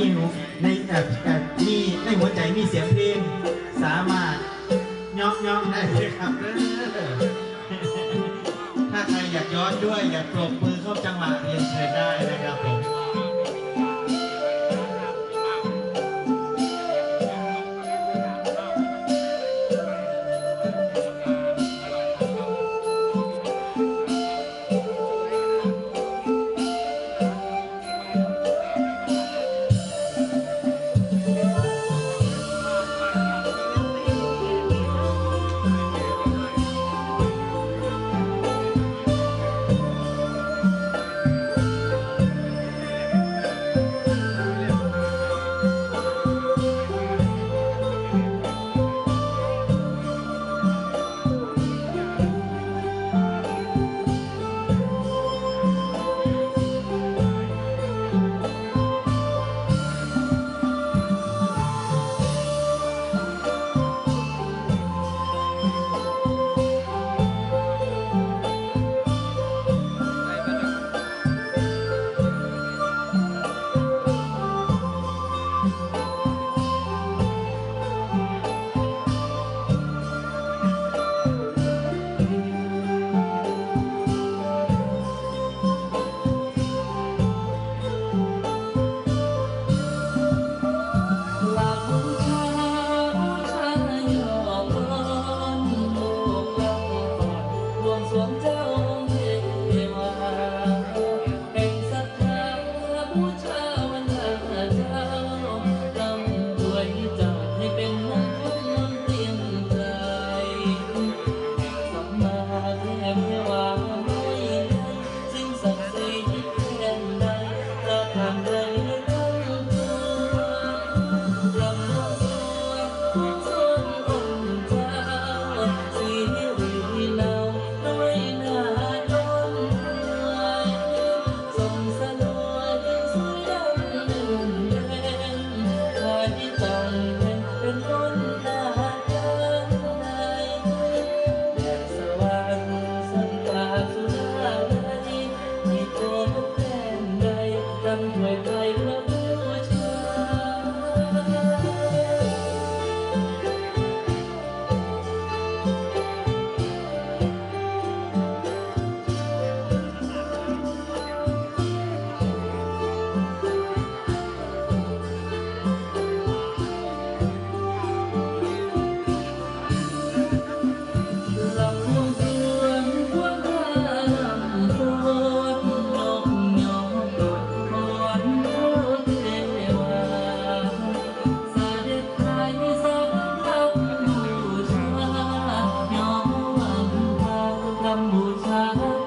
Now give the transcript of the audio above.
มีหูในเอ่อเอ่อมีในหัวใจมีเสียงเพลงสามารถย่องย่องได้เลยครับเด้อถ้าใครอยากย้อนด้วยอยากปรบมือเข้าจังหวะเรียนเชิญได้นะครับผม Rosa.